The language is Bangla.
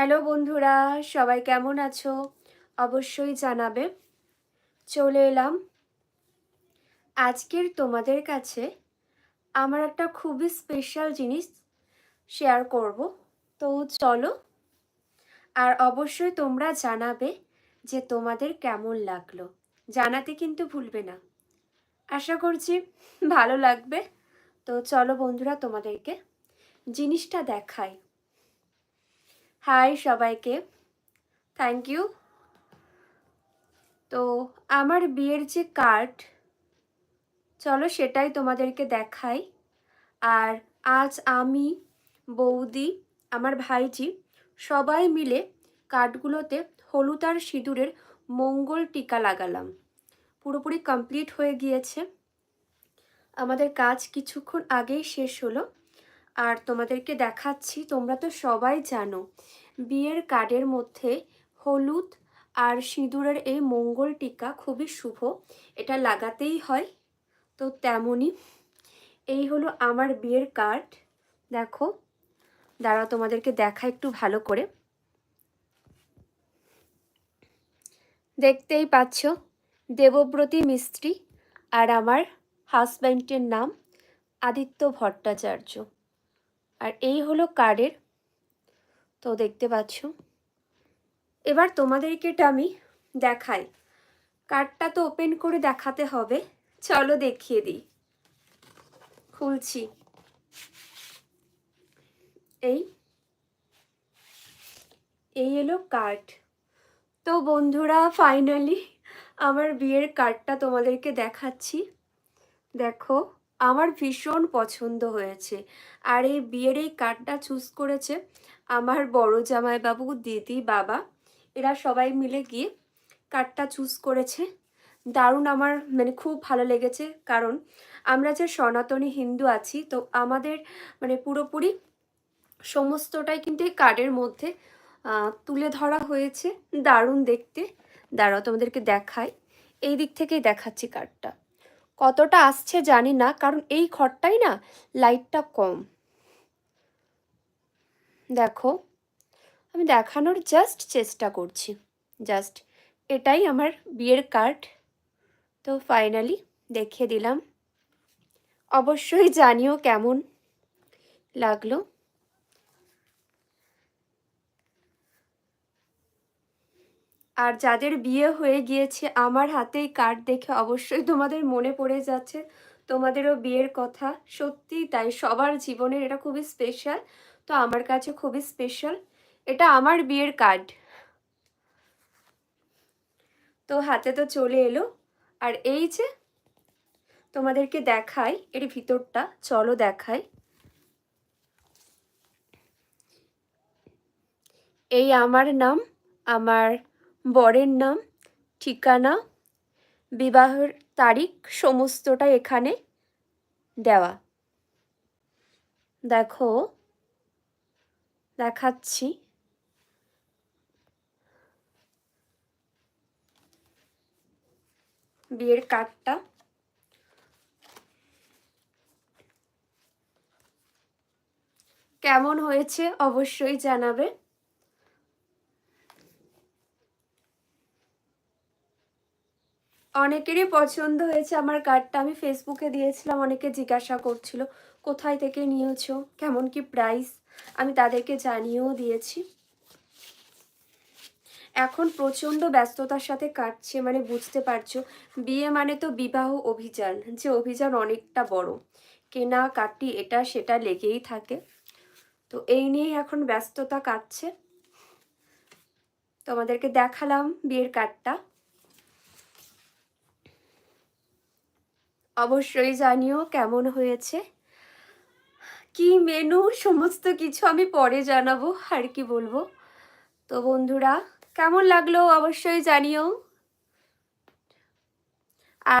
হ্যালো বন্ধুরা, সবাই কেমন আছো? অবশ্যই জানাবে। চলে এলাম। আজকের তোমাদের কাছে আমার একটা খুবই স্পেশাল জিনিস শেয়ার করব। তো চলো, আর অবশ্যই তোমরা জানাবে যে তোমাদের কেমন লাগল। জানাতে কিন্তু ভুলবে না। আশা করছি ভালো লাগবে। তো চলো বন্ধুরা, তোমাদেরকে জিনিসটা দেখাই। হাই সবাইকে। থ্যাংক ইউ তো আমার বিয়ের যে কার্ড চলো সেটাই তোমাদেরকে দেখাই। আর আজ আমি, বৌদি, আমার ভাইজি সবাই মিলে কার্ডগুলোতে হলুদ আর সিঁদুরের মঙ্গল টিকা লাগালাম। পুরোপুরি কমপ্লিট হয়ে গিয়েছে। আমাদের কাজ কিছুক্ষণ আগেই শেষ হলো। আর তোমাদেরকে দেখাচ্ছি, তোমরা তো সবাই জানো, বিয়ের কার্ডের মধ্যে হলুদ আর সিঁদুরের এই মঙ্গল টিকা খুবই শুভ, এটা লাগাতেই হয়, তো তেমনই এই হলো আমার বিয়ের কার্ড। দেখো, দাঁড়াও তোমাদেরকে দেখা একটু ভালো করে। দেখতেই পাচ্ছ, দেবব্রতী মিস্ত্রি আর আমার হাজব্যান্ডের নাম আদিত্য ভট্টাচার্য। আর এই হলো কার্ডের। তো দেখতে পাচ্ছ। এবার তোমাদেরকে এটা আমি দেখাই। কার্ডটা তো ওপেন করে দেখাতে হবে। চলো দেখিয়ে দিই। খুলছি। এই। এই এলো কার্ড। তো বন্ধুরা ফাইনালি আমার বিয়ের কার্ডটা তোমাদেরকে দেখাচ্ছি। দেখো। আমার ভীষণ পছন্দ হয়েছে। আর এই বিয়ের এই কার্ডটা চুজ করেছে আমার বড় জামাইবাবু, দিদি, বাবা, এরা সবাই মিলে গিয়ে কার্ডটা চুজ করেছে। দারুণ আমার মানে খুব ভালো লেগেছে। কারণ আমরা যে সনাতনী হিন্দু আছি, তো আমাদের মানে পুরোপুরি সমস্তটাই কিন্তু এই কার্ডের মধ্যে তুলে ধরা হয়েছে। দারুণ দেখতে। দাঁড়াও তোমাদেরকে দেখাই। এই দিক থেকেই দেখাচ্ছি কার্ডটা কতটা আসছে জানি না, কারণ এই ঘরটাই না লাইটটা কম। দেখো, আমি দেখানোর জাস্ট চেষ্টা করছি। জাস্ট এটাই আমার বিয়ের কার্ড তো ফাইনালি দেখিয়ে দিলাম। অবশ্যই জানিও কেমন লাগল। আর যাদের বিয়ে হয়ে গিয়েছে, আমার হাতেই কার্ড দেখে অবশ্যই তোমাদের মনে পড়ে যাচ্ছে। তোমাদেরও বিয়ের কথা। সত্যি তাই, সবার জীবনের এটা খুবই স্পেশাল তো আমার কাছে খুবই স্পেশাল এটা আমার বিয়ের কার্ড। তো হাতে তো চলে এলো। আর এই যে তোমাদেরকে দেখাই, এর ভিতরটা, চলো দেখাই। এই আমার নাম, আমার বরের নাম, ঠিকানা, বিবাহের তারিখ, সমস্তটা এখানে দেওয়া। দেখো, দেখাচ্ছি। বিয়ের কার্ডটা। কেমন হয়েছে অবশ্যই জানাবে। অনেকেরই পছন্দ হয়েছে আমার কার্ডটা আমি ফেসবুকে দিয়েছিলাম, অনেকে জিজ্ঞাসা করছিল, কোথায় থেকে নিয়েছো? কেমন কি প্রাইস আমি তাদেরকে জানিয়েও দিয়েছি। এখন প্রচণ্ড ব্যস্ততার সাথে কাটছে মানে বুঝতে পারছ, বিয়ে মানে তো বিবাহ অভিযান, যে অভিযান অনেকটা বড়। কেনা, কাটি, এটা, সেটা লেগেই থাকে। তো এই নিয়েই এখন ব্যস্ততা কাটছে। তোমাদেরকে দেখালাম বিয়ের কার্ডটা অবশ্যই জানিও কেমন হয়েছে। কি মেনু সমস্ত কিছু আমি পরে জানাব, আর কি বলব। তো বন্ধুরা, কেমন লাগল অবশ্যই জানিও।